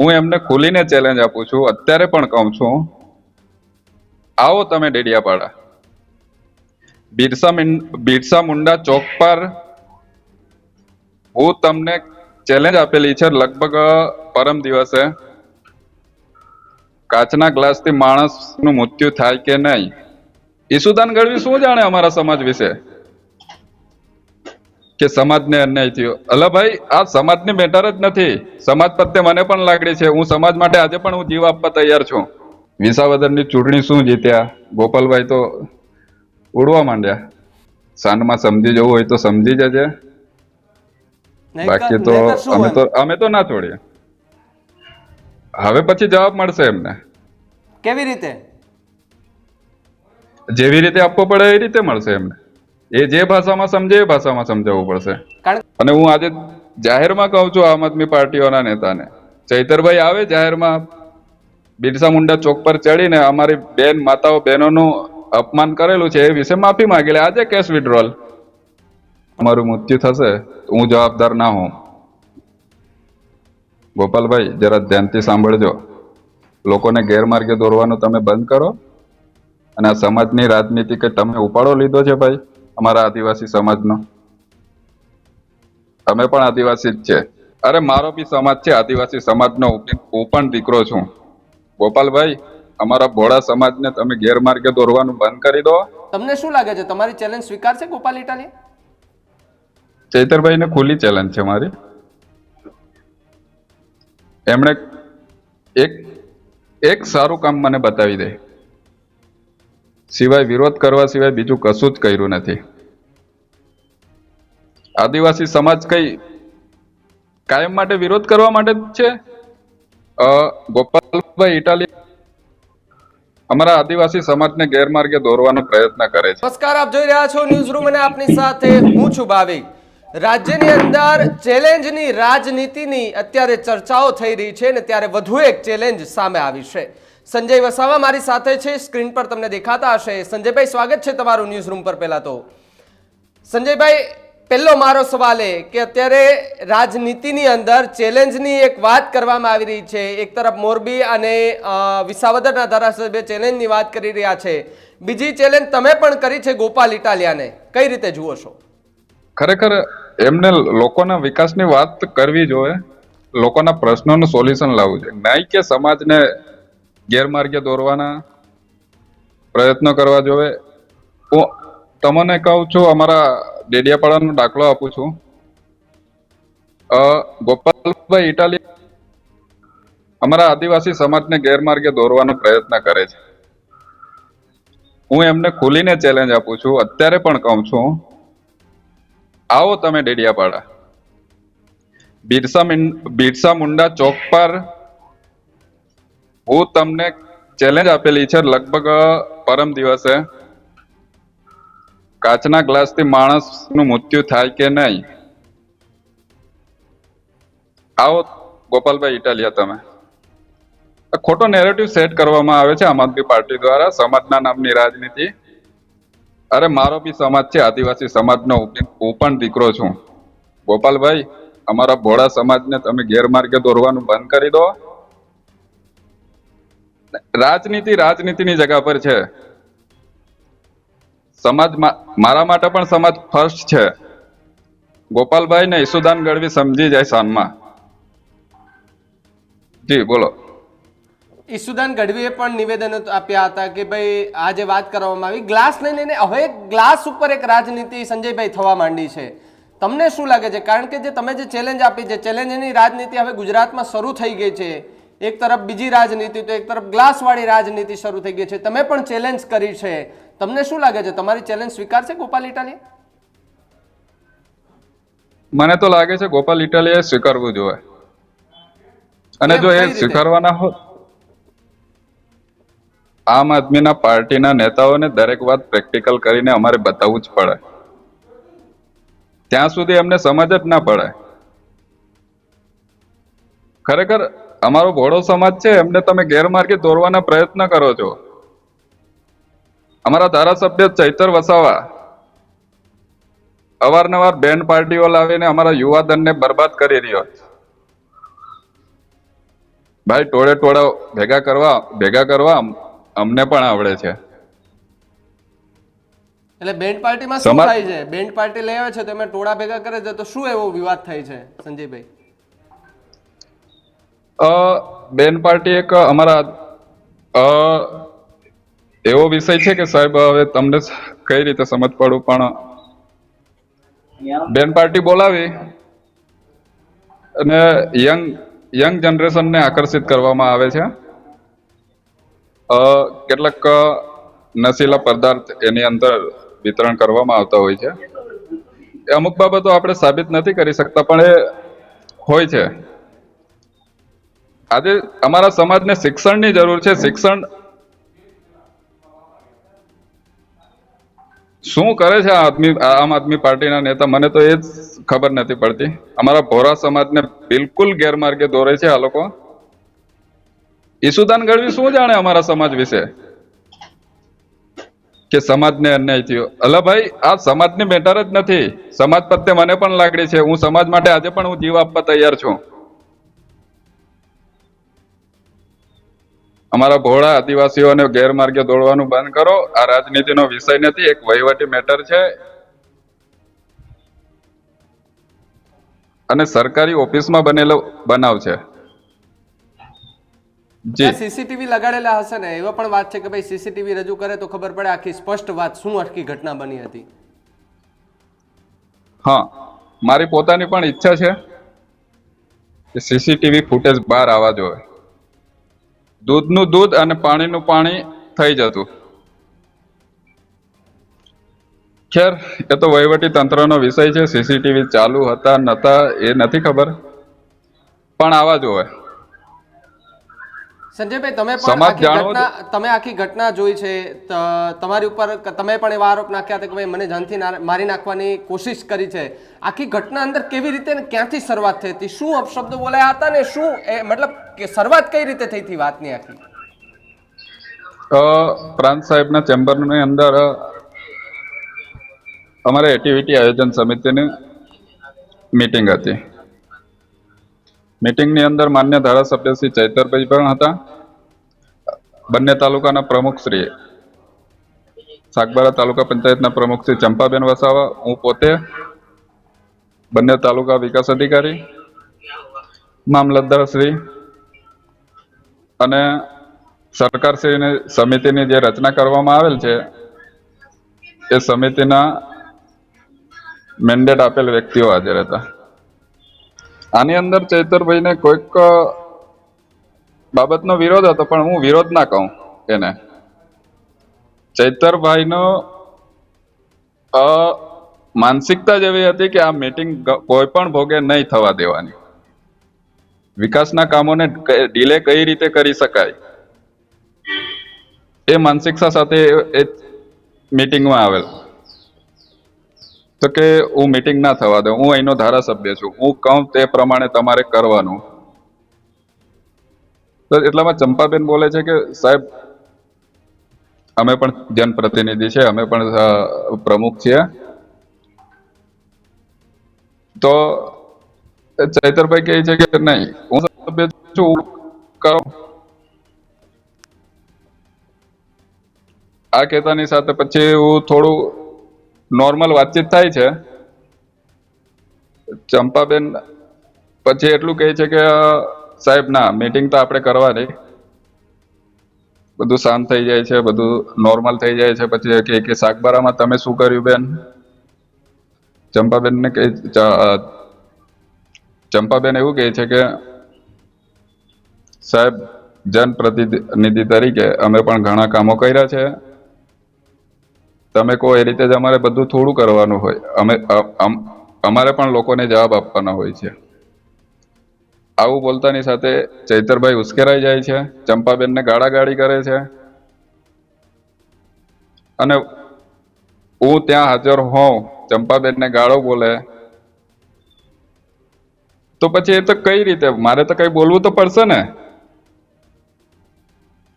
હું એમને ખુલીને ચેલેન્જ આપું છું. અત્યારે પણ કહું છું. આવો તમે ડેડિયાપાડા. બિરસા બિરસા મુંડા ચોક પર હું તમને ચેલેન્જ આપેલી છે લગભગ પરમ દિવસે. કાચના ગ્લાસથી માણસનું મૃત્યુ થાય કે નહીં? ઈસુદાન ગઢવી શું જાણે અમારા સમાજ વિશે? કે સમાજને અન્યાય થયો. અલા ભાઈ આ સમાજની મેટર જ નથી. સમાજ પ્રત્યે મને પણ લાગણી છે. હું સમાજ માટે આજે પણ હું જીવ આપવા તૈયાર છું. વિસાવદરની ચૂંટણી શું જીત્યા? ગોપાલભાઈ તો ઉડવા માંડ્યા. સાંજમાં સમજી જવું હોય તો સમજી જજે. બાકી તો અમે તો અમે તો ના છોડીએ હવે પછી જવાબ મળશે એમને. કેવી રીતે? જેવી રીતે આપવો પડે એ રીતે મળશે એમને. એ જે ભાષામાં સમજે એ ભાષામાં સમજાવવું પડશે. અને હું આજે જાહેરમાં કહું છું આમ આદમી પાર્ટીઓના નેતાને. ચૈતરભાઈ આવે જાહેરમાં બિરસા મુંડા ચોક પર ચડીને અમારી બેન માતાઓ બહેનોનું અપમાન કરેલું છે એ વિશે માફી માંગી આજે કેસ વિડ્રોલ અમારું મૃત્યુ થશે હું જવાબદાર ના હોઉં. ગોપાલભાઈ જરા ધ્યાનથી સાંભળજો. લોકોને ગેરમાર્ગે દોરવાનું તમે બંધ કરો. અને આ સમાજની રાજનીતિ કે તમે ઉપાડો લીધો છે ભાઈ? અમારા આદિવાસી સમાજનો. તમે પણ આદિવાસી જ છે. અરે મારો બી સમાજ છે આદિવાસી સમાજનો હું પણ દીકરો છું. ગોપાલભાઈ અમારા ભોળા સમાજને તમે ગેરમાર્ગે દોરવાનું બંધ કરી દો. તમને શું લાગે છે તમારી ચેલેન્જ સ્વીકારશે ગોપાલ ઇટાલિયા ચૈતરભાઈને ખુલ્લી ચેલેન્જ છે મારી. એમણે એક એક સારું કામ મને બતાવી દે. સિવાય વિરોધ કરવા સિવાય બીજું કશું જ કર્યું નથી. આદિવાસી સમાજ કઈ કાયમ માટે વિરોધ કરવા માટે જ છે? ગોપાલભાઈ ઇટાલી અમારા આદિવાસી સમાજને ગેરમાર્ગે દોરવાનો પ્રયત્ન કરે છે. નમસ્કાર, આપ જોઈ રહ્યા છો ન્યૂઝ રૂમ અને આપની સાથે હું છું ભાવિક. રાજ્યની અંદર ચેલેન્જની રાજનીતિની અત્યારે ચર્ચાઓ થઈ રહી છે અને ત્યારે વધુ એક ચેલેન્જ સામે આવી છે. સંજય વસાવા મારી સાથે છે. સ્ક્રીન પર તમને દેખાતા હશે. સંજયભાઈ, સ્વાગત છે તમારું ન્યૂઝ રૂમ પર પહેલા તો. સંજયભાઈ, પહેલો મારો સવાલ એ કે અત્યારે રાજનીતિની અંદર ચેલેન્જની એક વાત કરવામાં આવી રહી છે. એક તરફ મોરબી અને વિસાવદરના ધારાસભ્ય ચેલેન્જની વાત કરી રહ્યા છે. બીજી ચેલેન્જ તમે પણ કરી છે ગોપાલ ઇટાલિયાને. કઈ રીતે જુઓ છો? ખરેખર એમને લોકોના વિકાસની વાત કરવી જોઈએ. લોકોના પ્રશ્નોનું સોલ્યુશન લાવવું જોઈએ. નહીં કે સમાજને ગેરમાર્ગે દોરવાના પ્રયત્નો કરવા જોઈએ હું તમને કહું છું, અમારા ડેડિયાપાડાનો દાખલો આપું છું. ગોપાલભાઈ ઇટાલી અમારા આદિવાસી સમાજને ગેરમાર્ગે દોરવાનો પ્રયત્ન કરે છે. હું એમને ખુલીને ચેલેન્જ આપું છું. અત્યારે પણ કહું છું, આવો તમે ડેડિયાપાડા. બિરસા બિરસા મુંડા ચોક પર હું તમને ચેલેન્જ આપેલી છે લગભગ પરમ દિવસે. કાચના ગ્લાસથી માણસનું મૃત્યુ થાય કે નહીં? આવો, ગોપાલભાઈ ઇટાલિયા તમે. ખોટો નેરેટિવ સેટ કરવામાં આવે છે આમ આદમી પાર્ટી દ્વારા, સમાજના નામની રાજનીતિ. અરે, મારો બી સમાજ છે, આદિવાસી સમાજનો હું પણ દીકરો છું. ગોપાલભાઈ, અમારા ભોળા સમાજને તમે ગેરમાર્ગે દોરવાનું બંધ કરી દો. રાજનીતિ રાજનીતિની જગા પર છે. સમાજ મારા માટે પણ સમાજ ફર્સ્ટ છે. ગોપાલભાઈ ને ઈસુદાન ગઢવી સમજી જાય સામમાં જી, બોલો. ઈસુદાન ગઢવીએ પણ નિવેદન આપ્યા હતા કે ભાઈ આ જે વાત કરવામાં આવી. ગ્લાસ લઈ લઈને હવે ગ્લાસ ઉપર એક રાજનીતિ સંજયભાઈ થવા માંડી છે. તમને શું લાગે છે? કારણ કે જે તમે જે ચેલેન્જ આપી છે ચેલેન્જની રાજનીતિ હવે ગુજરાતમાં શરૂ થઈ ગઈ છે. એક તરફ બીજી રાજનીતિ તો એક તરફ ગ્લાસવાળી રાજનીતિ શરૂ થઈ ગઈ છે. તમે પણ ચેલેન્જ કરી છે. તમને શું લાગે છે? તમારી ચેલેન્જ સ્વીકારશે ગોપાલ ઇટાલી મને તો લાગે છે ગોપાલ ઇટાલીએ સ્વીકારવું જોઈએ. અને જો એ સ્વીકારવાના હોત આમ આદમીના પાર્ટીના નેતાઓને દરેક વાત પ્રેક્ટિકલ કરીને અમારે બતાવવું જ પડે. ત્યાં સુધી એમને સમજ જ ના પડે. ખરેખર અમારો ભોળો સમાજ છે એમને તમે ગેરમાર્ગે દોરવાના પ્રયત્ન કરો છો. અમારા ધારાસભ્ય ચૈતર વસાવા અવારનવાર બેન્ડ પાર્ટીઓ લાવીને અમારા યુવાધનને બરબાદ કરી રહ્યો છે. ભાઈ ટોળે ટોળા ભેગા કરવા ભેગા કરવા અમને પણ આવડે છે. એટલે બેન્ડ પાર્ટીમાં શું થાય છે? બેન્ડ પાર્ટી લઈ આવે છે તમે ટોળા ભેગા કરે છે તો શું એવો વિવાદ થાય છે સંજયભાઈ? બેન પાર્ટી એક અમારા એવો વિષય છે કે સાહેબ હવે તમને કઈ રીતે સમજ પડું, પણ બેન પાર્ટી બોલાવી અને યંગ યંગ જનરેશનને આકર્ષિત કરવામાં આવે છે. કેટલાક નશીલા પદાર્થ એની અંદર વિતરણ કરવામાં આવતા હોય છે. અમુક બાબતો આપણે સાબિત નથી કરી શકતા, પણ એ હોય છે. આજે અમારા સમાજને શિક્ષણની જરૂર છે. શિક્ષણ શું કરે છે આદમી, આમ આદમી પાર્ટીના નેતા? મને તો એ જ ખબર નથી પડતી. અમારા ભોરા સમાજને બિલકુલ ગેરમાર્ગે દોરે છે આ લોકો. ઈસુદાન ગઢવી શું જાણે અમારા સમાજ વિશે? કે સમાજને અન્યાય થયો. અલા ભાઈ, આ સમાજની મેટર જ નથી. સમાજ પ્રત્યે મને પણ લાગણી છે. હું સમાજ માટે આજે પણ હું જીવ આપવા તૈયાર છું. અમારા ભોળા આદિવાસીઓને ગેરમાર્ગે દોડવાનું બંધ કરો. આ રાજનીતિનો વિષય નથી એક વહીવટી મેટર છે. અને સરકારી ઓફિસમાં બનેલો બનાવ છે. જી. સીસીટીવી લગાડેલા હશે ને એવા પણ વાત છે કે ભાઈ સીસીટીવી રજૂ કરે તો ખબર પડે આખી સ્પષ્ટ વાત શું આખી ઘટના બની હતી. હા મારી પોતાની પણ ઈચ્છા છે કે સીસીટીવી ફૂટેજ બહાર આવવા જોઈએ. દૂધનું દૂધ અને પાણીનું પાણી થઈ જતું. ખેર એ તો વહીવટી તંત્રનો વિષય છે. સીસીટીવી ચાલુ હતા નતા એ નથી ખબર. પણ આવા જોવે સંજયભાઈ તમે પણ આખી ઘટના તમે આખી ઘટના જોઈ છે. તમારી ઉપર તમે પણ એવા આરોપ નાખ્યા હતા કે ભાઈ મને જાનથી મારી નાખવાની કોશિશ કરી છે. આખી ઘટના અંદર કેવી રીતે ક્યાંથી શરૂઆત થઈ હતી? શું અપશબ્દો બોલાયા હતા ને શું મતલબ કે શરૂઆત કઈ રીતે થઈ હતી વાતની આખી? પ્રાંત સાહેબના ચેમ્બરની અંદર અમારે એક્ટિવિટી આયોજન સમિતિની મીટિંગ હતી. મીટિંગની અંદર માન્ય ધારાસભ્ય શ્રી ચૈતરભાઈ પણ હતા. બંને તાલુકાના પ્રમુખ શ્રી સાગબારા તાલુકા પંચાયતના પ્રમુખ શ્રી ચંપાબેન વસાવા, હું પોતે, બંને તાલુકા વિકાસ અધિકારી, મામલતદાર શ્રી અને સરકારશ્રીની સમિતિની જે રચના કરવામાં આવેલ છે, એ સમિતિના મેન્ડેટ આપેલ વ્યક્તિઓ હાજર હતા. આની અંદર ચૈતરભાઈને કોઈક બાબતનો વિરોધ હતો, પણ હું વિરોધ ના કહું એને. ચૈતરભાઈનો માનસિકતા જ એવી હતી કે આ મીટિંગ કોઈ પણ ભોગે નહીં થવા દેવાની. વિકાસના કામોને ડીલે કઈ રીતે કરી શકાય? એ માનસિકતા સાથે એ- મીટિંગમાં આવેલ. તો કે હું મીટિંગ ના થવા દઉં, હું અહીંનો ધારાસભ્ય છું, હું કહું તે પ્રમાણે તમારે કરવાનું. તો એટલામાં ચંપાબેન બોલે છે કે, સાહેબ, અમે પણ જનપ્રતિનિધિ છે, અમે પણ પ્રમુખ છીએ. તો ચૈતરભાઈ કહે છે કે નહીં, હું સભ્ય છું, કરો. આ કહેતાની સાથે પછી હું થોડું નોર્મલ વાતચીત થાય છે. ચંપાબેન પછી એટલું કહે છે કે સાહેબ, ના મીટિંગ તો આપણે કરવાની. બધું શાંત થઈ જાય છે, બધું નોર્મલ થઈ જાય છે. પછી કે કે શાકબારામાં તમે શું કર્યું બેન? ચંપાબેન ને કહે ચંપાબેન એવું કહે છે કે સાહેબ, જનપ્રતિનિધિ તરીકે અમે પણ ઘણા કામો કર્યા છે. તમે કહો એ રીતે જ અમારે બધું થોડું કરવાનું હોય. અમે અમ- અમારે પણ લોકોને જવાબ આપવાના હોય છે. આવું બોલતાની સાથે ચૈતરભાઈ ઉશ્કેરાઈ જાય છે, ચંપાબેનને ગાળાગાળી કરે છે. અને હું ત્યાં હાજર હોઉં, ચંપાબેનને ગાળો બોલે તો પછી એ તો કઈ રીતે? મારે તો કઈ બોલવું તો પડશે ને.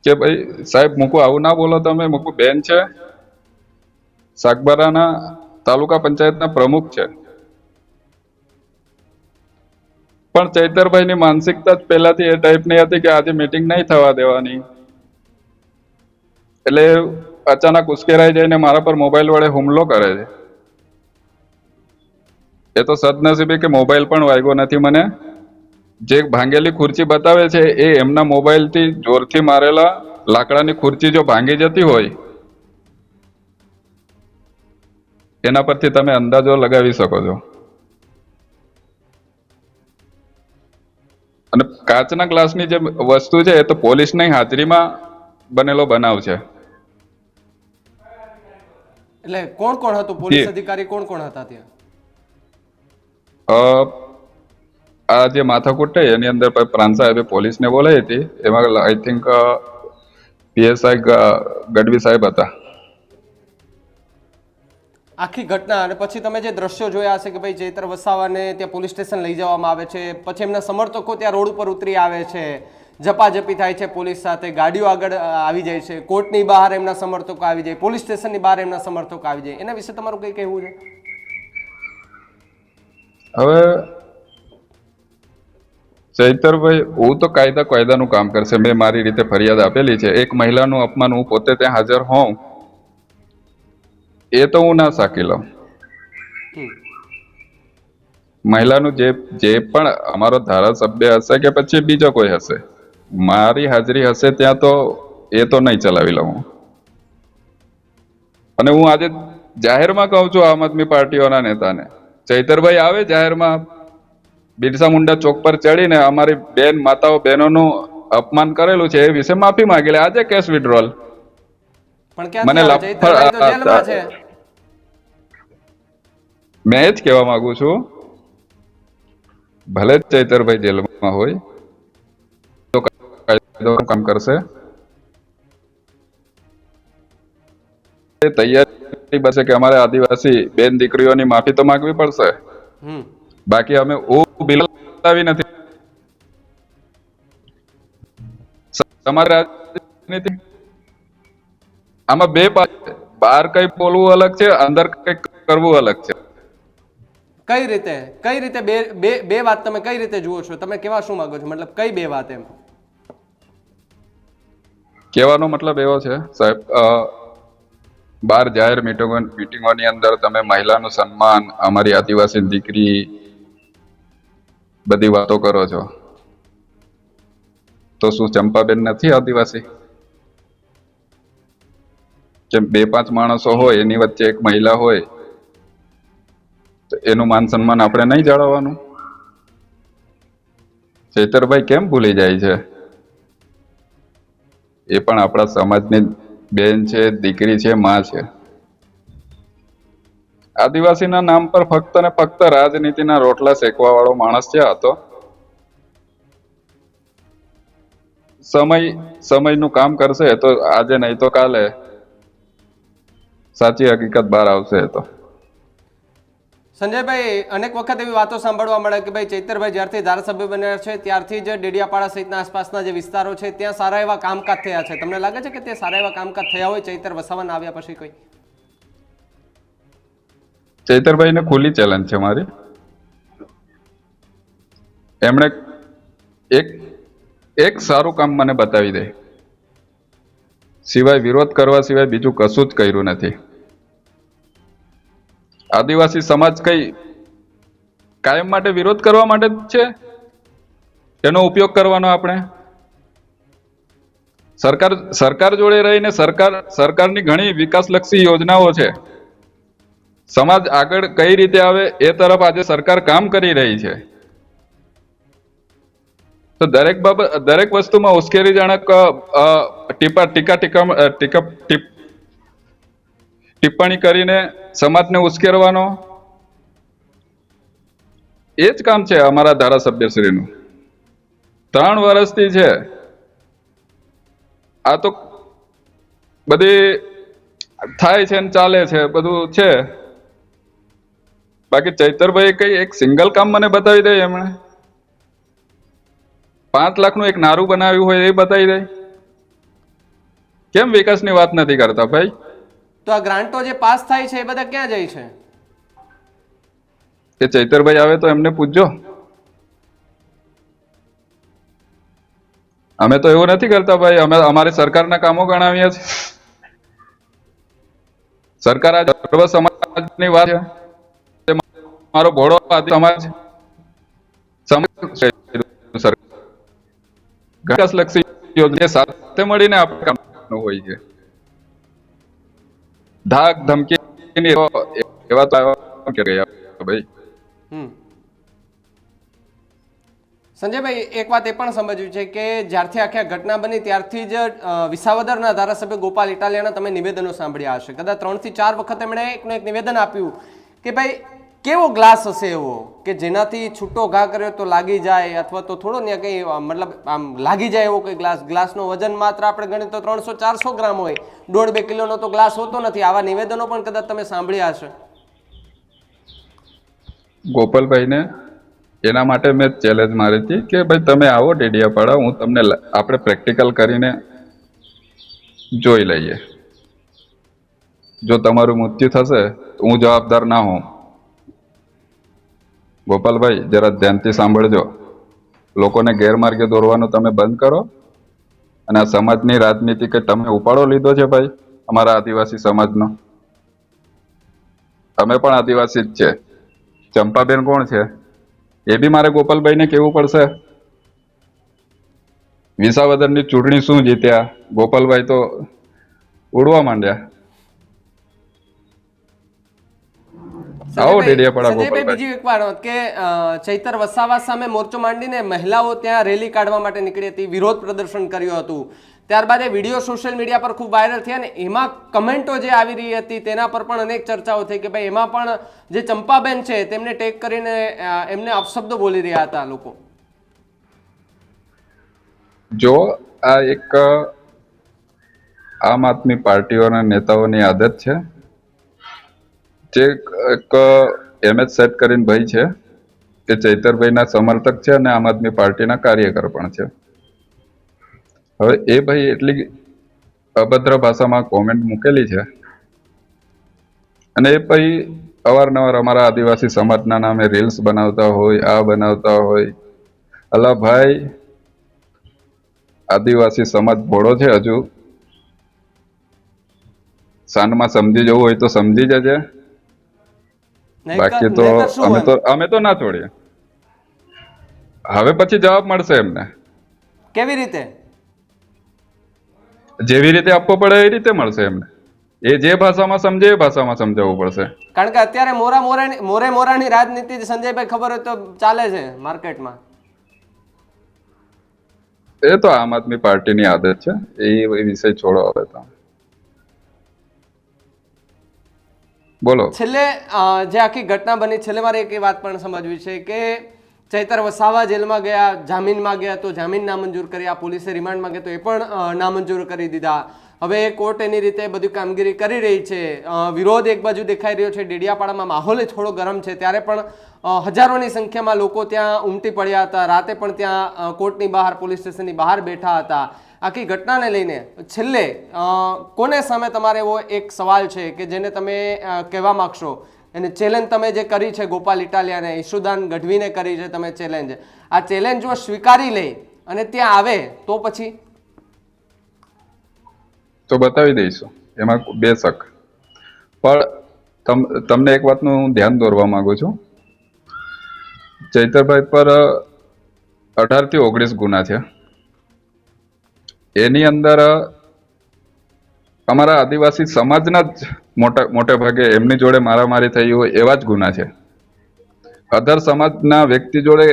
કે ભાઈ, સાહેબ, મૂકું આવું ના બોલો તમે, મૂકું બેન છે. સાગબારાના તાલુકા પંચાયતના પ્રમુખ છે. પણ ચૈતરભાઈની માનસિકતા જ પહેલાથી એ ટાઈપની હતી કે આજે મીટિંગ નહીં થવા દેવાની. એટલે અચાનક ઉશ્કેરાઈ જઈને મારા પર મોબાઈલ વડે હુમલો કરે છે. એ તો સદનસીબે કે મોબાઈલ પણ વાગ્યો નથી મને. જે ભાંગેલી ખુરચી બતાવે છે એ એમના મોબાઈલથી જોરથી મારેલા લાકડાની ખુરચી જો ભાંગી જતી હોય એના પરથી તમે અંદાજો લગાવી શકો છો. અને કાચના ગ્લાસની જે વસ્તુ છે એ તો પોલીસની હાજરીમાં બનેલો બનાવ છે. એટલે કોણ કોણ હતું? પોલીસ અધિકારી કોણ કોણ હતા ત્યાં? આ જે માથાકૂટ થઈ એની અંદર પ્રાંત સાહેબે પોલીસને બોલાવી હતી. એમાં આઈ થિંક પીએસઆઈ ગઢવી સાહેબ હતા. આખી ઘટના અને પછી તમે જે દ્રશ્યો જોયા હશે કે ભાઈ ચૈત્ર વસાવાને ત્યાં પોલીસ સ્ટેશન લઈ જવામાં આવે છે, પછી એમના સમર્થકો ત્યાં રોડ ઉપર ઉતરી આવે છે જપાજપી થાય છે, પોલીસ સાથે ગાડીઓ આગળ આવી જાય છે, કોર્ટની બહાર એમના સમર્થકો આવી જાય, પોલીસ સ્ટેશનની બહાર એમના સમર્થકો આવી જાય. એના વિશે તમારું કંઈ કહેવું છે? હવે ચૈતરભાઈ હું તો કાયદા કાયદાનું કામ કરશે. મેં મારી રીતે ફરિયાદ આપેલી છે. એક મહિલાનું અપમાન હું પોતે ત્યાં હાજર હોઉં એ તો હું ના સાકી લઉં. મહિલાનું જે જે પણ અમારો ધારાસભ્ય હશે કે પછી બીજો કોઈ હશે મારી હાજરી હશે ત્યાં તો એ તો નહીં ચલાવી લઉં અને હું આજે જાહેરમાં કહું છું આમ આદમી પાર્ટીઓના નેતાને. ચૈતરભાઈ આવે જાહેરમાં. બિરસા મુંડા ચોક પર ચડીને અમારી બેન માતાઓ બહેનોનું અપમાન કરેલું છે એ વિશે માફી માંગેલી. આજે કેસ વિડ્રોલ મને મેં જ કહેવા માંગુ છું. ભલે જ ચૈતરભાઈ જેલમાં હોય તો કાયદો કામ કરશે. એ તૈયારી બનશે કે અમારે આદિવાસી બેન દીકરીઓની માફી તો માંગવી પડશે. બાકી અમે ઓ બિલ લાવી નથી તમારી આમાં બે બહાર કઈ બોલવું અલગ છે અંદર કઈ કરવું અલગ છે. કઈ રીતે? કઈ રીતે બે બે બે વાત તમે કઈ રીતે જુઓ છો? તમે કેવા શું માંગો છો? મતલબ કઈ બે વાત એમ? કહેવાનો મતલબ એવો છે સાહેબ અ, બહાર જાહેર મીટિંગો મીટિંગોની અંદર તમે મહિલાનું સન્માન અમારી આદિવાસી દીકરી બધી વાતો કરો છો. તો શું ચંપાબેન નથી આદિવાસી? કેમ બે પાંચ માણસો હોય એની વચ્ચે એક મહિલા હોય તો એનું માન સન્માન આપણે નહીં જાળવવાનું? ચેતરભાઈ કેમ ભૂલી જાય છે? એ પણ આપણા સમાજની બેન છે, દીકરી છે, માં છે. આદિવાસીના નામ પર ફક્ત ને ફક્ત રાજનીતિના રોટલા શેકવા વાળો માણસ છે હતો, સમય, સમયનું કામ કરશે તો આજે નહીં તો કાલે. સાચી હકીકત બહાર આવશે તો. સંજયભાઈ, અનેક વખત એવી વાતો સાંભળવા મળે કે ભાઈ ચૈતરભાઈ જ્યારથી ધારાસભ્ય બન્યા છે, ત્યારથી જ ડેડિયાપાડા સહિતના આસપાસના જે વિસ્તારો છે, ત્યાં સારા એવા કામકાજ થયા છે. તમને લાગે છે કે તે સારા એવા કામકાજ થયા હોય, ચૈતર વસાવાના આવ્યા પછી કોઈ? ચૈતરભાઈને ખુલ્લી ચેલેન્જ છે મારી. એમણે એક એક સારું કામ મને બતાવી દે. સિવાય વિરોધ કરવા સિવાય બીજું કશું જ કર્યું નથી. આદિવાસી સમાજ કઈ કાયમ માટે વિરોધ કરવા માટે જ છે? એનો ઉપયોગ કરવાનો આપણે? સરકાર સરકાર જોડે રહીને સરકાર, સરકારની ઘણી વિકાસલક્ષી યોજનાઓ છે. સમાજ આગળ કઈ રીતે આવે એ તરફ આજે સરકાર કામ કરી રહી છે. તો દરેક બાબત, દરેક વસ્તુમાં ઉશ્કેરીજનક ટીપા, ટીકા ટીકા ટીકા, ટીપ- ટિપ્પણી કરીને સમાજને ઉશ્કેરવાનો એ જ કામ છે અમારા ધારાસભ્યશ્રીનું. ત્રણ વર્ષથી છે. આ તો બધી થાય છે ને ચાલે છે, બધું છે. બાકી ચૈતરભાઈ કઈ એક સિંગલ કામ મને બતાવી દે એમણે. પાંચ લાખનું એક નારું બનાવ્યું હોય એ બતાવી દે. કેમ વિકાસની વાત નથી કરતા ભાઈ? તો આ ગ્રાન્ટો જે પાસ થાય છે એ બધા ક્યાં જાય છે? કે ચૈતરભાઈ આવે તો એમને પૂછજો. અમે તો એવું નથી કરતા ભાઈ, અમે અમારી સરકારના કામો ગણાવીએ છીએ. સરકાર આ સર્વ સમાજની વાત છે. મારો ભોળો સમાજ સમાજ સરકાર. વિકાસલક્ષી સાથે મળીને આપણે કામ હોય છે. ધાક ધમકી એવા તો કે ગયા ભાઈ. સંજયભાઈ, એક વાત એ પણ સમજવી છે કે જ્યારથી આખી ઘટના બની ત્યારથી જ વિસાવદરના ધારાસભ્ય ગોપાલ ઇટાલિયાના તમે નિવેદનો સાંભળ્યા હશે. કદાચ ત્રણથી ચાર વખત એમણે એકનું એક નિવેદન આપ્યું કે ભાઈ કેવો ગ્લાસ હશે એવો? કે જેનાથી છૂટો ઘા કર્યો તો લાગી જાય અથવા તો થોડો ને કંઈ મતલબ, આમ લાગી જાય એવો કંઈ ગ્લાસ? ગ્લાસનો વજન માત્ર આપણે ગણીએ તો ત્રણસો ચારસો ગ્રામ હોય. દોઢ બે કિલોનો તો ગ્લાસ હોતો નથી. આવા નિવેદનો પણ કદાચ તમે સાંભળ્યા હશે. ગોપાલભાઈને, એના માટે મેં ચેલેન્જ મારી હતી કે ભાઈ તમે આવો ડેડિયાપાડા, હું તમને આપણે પ્રેક્ટિકલ કરીને જોઈ લઈએ. જો તમારું મૃત્યુ થશે, તો હું જવાબદાર ના હોઉં. ગોપાલભાઈ, જરા ધ્યાનથી સાંભળજો. લોકોને ગેરમાર્ગે દોરવાનું તમે બંધ કરો અને આ સમાજની રાજનીતિ કે તમે ઉપાડો લીધો છે ભાઈ, અમારા આદિવાસી સમાજનો. તમે પણ આદિવાસી જ છે. ચંપાબેન કોણ છે? એ બી મારે ગોપાલભાઈને કહેવું પડશે? વિસાવદરની ચૂંટણી શું જીત્યા? ગોપાલભાઈ તો ઉડવા માંડ્યા. આવો ડેડિયાપાડા ગોપાલભાઈ. બીજી એક વાત કે ચૈતર વસાવા સામે મોરચો માંડીને મહિલાઓ ત્યાં રેલી કાઢવા માટે નીકળી હતી વિરોધ પ્રદર્શન કર્યું હતું ત્યારબાદ એ વીડિયો સોશિયલ મીડિયા પર ખૂબ વાયરલ થયા અને એમાં કમેન્ટો જે આવી રહી હતી તેના પર પણ અનેક ચર્ચાઓ થઈ કે ભાઈ એમાં પણ જે ચંપાબેન છે તેમને ટેક કરીને એમને અપશબ્દો બોલી રહ્યા હતા લોકો જો આ એક આમ આદમી પાર્ટીઓના નેતાઓની આદત છે જે એક એમએચ સેટ કરીને ભાઈ છે કે ચૈતરભાઈના સમર્થક છે અને આમ આદમી પાર્ટીના કાર્યકર પણ છે. હવે એ ભાઈ એટલી અભદ્ર ભાષામાં કોમેન્ટ મૂકેલી છે. અને એ ભાઈ અવારનવાર અમારા આદિવાસી સમાજના નામે રીલ્સ બનાવતા હોય, આ બનાવતા હોય. અલા ભાઈ, આદિવાસી સમાજ ભોળો છે હજુ. સાંજમાં સમજી જવું હોય તો સમજી જજે. બાકી તો અમે તો અમે તો ના છોડીએ. હવે પછી જવાબ મળશે એમને. કેવી રીતે? જેવી રીતે આપવો પડે એ રીતે મળશે એમને. એ જે ભાષામાં સમજે એ ભાષામાં સમજાવવું પડશે. કારણ કે અત્યારે મોરા મોરાની મોરે મોરાની રાજનીતિ સંજયભાઈ ખબર હોય તો ચાલે છે માર્કેટમાં. એ તો આમ આદમી પાર્ટીની આદત છે. એ એ વિષય છોડો હવે તો. બોલો. છેલ્લે જે આખી ઘટના બની, છેલ્લે મારે એક વાત પણ સમજવી છે કે ચૈતર વસાવા જેલમાં ગયા, જામીનમાં ગયા તો જામીન નામંજૂર કર્યા પોલીસે રિમાન્ડમાં ગયા તો એ પણ નામંજૂર કરી દીધા. હવે કોર્ટ એની રીતે બધી કામગીરી કરી રહી છે. વિરોધ એક બાજુ દેખાઈ રહ્યો છે, ડેડિયાપાડામાં માહોલ થોડો ગરમ છે, ત્યારે પણ હજારોની સંખ્યામાં લોકો ત્યાં ઉમટી પડ્યા હતા. રાતે પણ ત્યાં કોર્ટની બહાર, પોલીસ સ્ટેશનની બહાર બેઠા હતા. આખી ઘટનાને લઈને છેલ્લે કોને સામે તમારે એવો એક સવાલ છે કે જેને તમે કહેવા માગશો? અને ચેલેન્જ તમે જે કરી છે ગોપાલ ઇટાલિયાને, ઈશુદાન ગઢવીને કરી છે તમે ચેલેન્જ આ ચેલેન્જ જો સ્વીકારી લે અને ત્યાં આવે, તો પછી? તો બતાવી દઈશું. એમાં બે શક. પણ તમ, તમને એક વાતનું હું ધ્યાન દોરવા માંગુ છું. ચૈતરભાઈ પર અઢારથી ઓગણીસ ગુના છે. એની અંદર, અમારા આદિવાસી સમાજના જ મોટા, મોટે ભાગે એમની જોડે મારામારી થઈ હોય એવા જ ગુના છે. અધર સમાજના વ્યક્તિ જોડે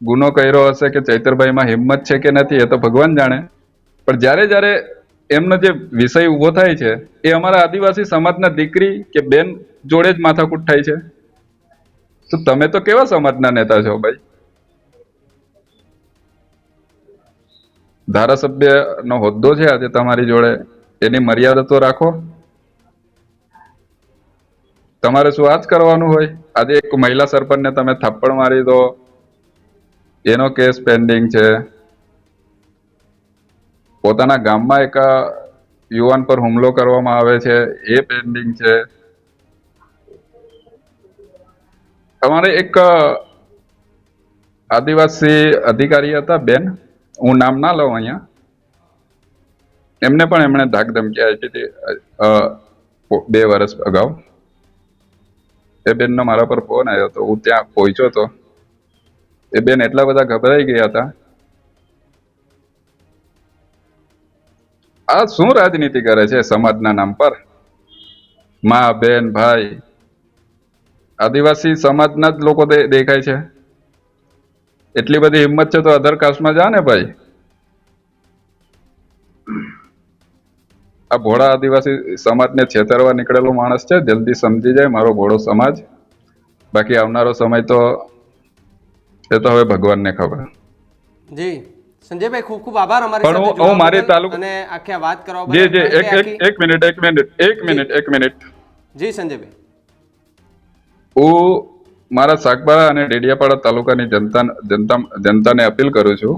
ગુનો કર્યો હશે કે ચૈતરભાઈમાં હિંમત છે કે નથી એ તો ભગવાન જાણે. પણ જ્યારે જ્યારે એમનો જે વિષય ઊભો થાય છે, એ અમારા આદિવાસી સમાજના દીકરી કે બેન જોડે જ માથાકૂટ થાય છે. તો તમે તો કેવા સમાજના નેતા છો ભાઈ? ધારાસભ્યનો હોદ્દો છે આજે તમારી જોડે, એની મર્યાદા તો રાખો. તમારે શું આ કરવાનું હોય? આજે એક મહિલા સરપંચને તમે થપ્પડ મારી દો. એનો કેસ પેન્ડિંગ છે. પોતાના ગામમાં એક યુવાન પર હુમલો કરવામાં આવે છે, એ પેન્ડિંગ છે. તમારે એક આદિવાસી અધિકારી હતા, બેન? હું નામ ના લઉં અહીંયા. એમને પણ એમણે ધાક ધમકી આપી હતી બે વર્ષ અગાઉ. એ બેનનો મારા પર ફોન આવ્યો હતો હું ત્યાં પહોંચ્યો હતો એ બેન એટલા બધા ગભરાઈ ગયા હતા. આ શું રાજનીતિ કરે છે સમાજના નામ પર? માં, બેન, ભાઈ. આદિવાસી સમાજના જ લોકો દેખાય છે. એટલી બધી હિંમત છે તો અધર કાસ્ટમાં જા ને ભાઈ. આ ભોળા આદિવાસી સમાજને છેતરવા નીકળેલો માણસ છે જલ્દી સમજી જાય મારો ભોળો સમાજ. બાકી આવનારો સમય તો એ તો હવે ભગવાનને ખબર. જી સંજયભાઈ ખૂબ ખૂબ આભાર અમારી પણ હું- મારી તાલુકા- અને આખી વાત કરવા જી જી એક એક એક મિનિટ એક મિનિટ એક મિનિટ એક મિનિટ. જી સંજયભાઈ. હું મારા સાગબારા અને ડેડિયાપાડા તાલુકાની જનતા જનતા જનતાને અપીલ કરું છું,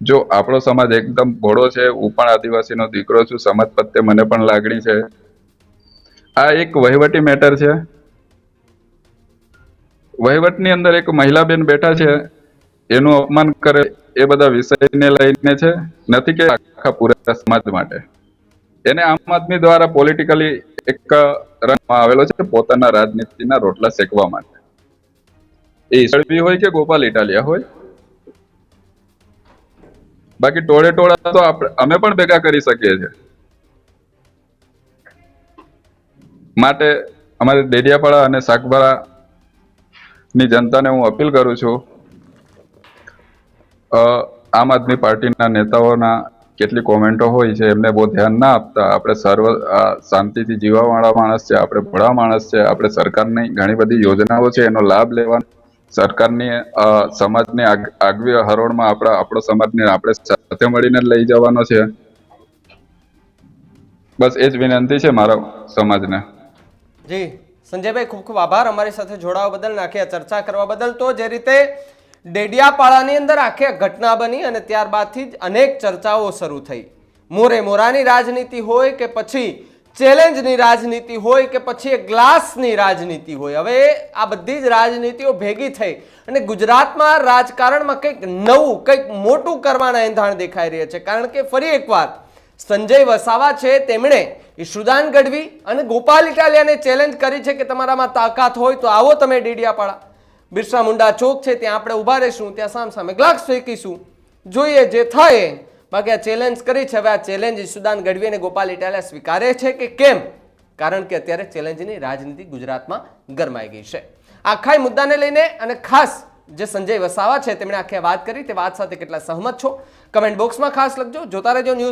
જો આપણો સમાજ એકદમ ભોળો છે, હું પણ આદિવાસીનો દીકરો છું, સમાજ પ્રત્યે મને પણ લાગણી છે. આ એક વહીવટી મેટર છે. વહીવટની અંદર એક મહિલા બેન બેઠા છે, એનું અપમાન કરે એ બધા વિષયને લઈને છે, નથી કે આખા પૂરા સમાજ માટે. એને આમ આદમી દ્વારા પોલિટિકલી એક રંગમાં આવેલો છે પોતાના રાજનીતિના રોટલા શેકવા માટે. એ ઈસળવી હોય કે ગોપાલ ઇટાલિયા હોય? બાકી ટોળે ટોળા તો અમે પણ ભેગા કરી શકીએ છીએ. માટે અમારે દેડિયાપાડા અને સાગબારા ની જનતાને હું અપીલ કરું છું આમ આદમી પાર્ટીના નેતાઓના કેટલી કોમેન્ટો હોય છે, એમને બહુ ધ્યાન ના આપતા. આપણે સર્વ શાંતિથી જીવવાવાળા માણસ છે, આપણે ભોળા માણસ છે, આપણે સરકારની ઘણી બધી યોજનાઓ છે, એનો લાભ લેવાનો. સરકારની સમાજની આગ- આગવી હરોળમાં આપણા, આપણો સમાજને આપણે સાથે મળીને લઈ જવાનો છે. બસ એ જ વિનંતી છે મારા સમાજને. જી, સંજયભાઈ, ખૂબ ખૂબ આભાર. અમારી સાથે જોડાવા બદલ અને ચર્ચા કરવા બદલ. તો જે રીતે ડેડિયાપાડાની અંદર આખી ઘટના બની અને ત્યારબાદથી જ અનેક ચર્ચાઓ શરૂ થઈ. મોરે મોરાની રાજનીતિ હોય કે પછી ચેલેન્જની રાજનીતિ હોય કે પછી ગ્લાસની રાજનીતિ હોય. હવે આ બધી જ રાજનીતિઓ ભેગી થઈ અને ગુજરાતમાં રાજકારણમાં કંઈક નવું, કંઈક મોટું કરવાના એંધાણ દેખાઈ રહ્યા છે. કારણ કે ફરી એક વાત, સંજય વસાવા છે, તેમણે ઈશુદાન ગઢવી અને ગોપાલ ઇટાલિયાને ચેલેન્જ કરી છે કે તમારામાં તાકાત હોય તો આવો તમે ડેડિયાપાડા. બિરસા મુંડા ચોક છે, ત્યાં આપણે ઊભા રહીશું, ત્યાં સામ સામે ગ્લાસ ફેંકીશું. જોઈએ જે થાય, બાકી આ ચેલેન્જ કરી છે, હવે આ ચેલેન્જ ઈશુદાન ગઢવી અને ગોપાલ ઇટાલિયા સ્વીકારે છે કે કેમ? કારણ કે અત્યારે ચેલેન્જની રાજનીતિ ગુજરાતમાં ગરમાઈ ગઈ છે. આખા મુદ્દાને લઈને અને ખાસ જે સંજય વસાવા છે, તેમણે આખી વાત કરી, તે વાત સાથે કેટલા સહમત છો? કમેન્ટ બોક્સમાં ખાસ લખજો, જોતા રહેજો ન્યૂઝ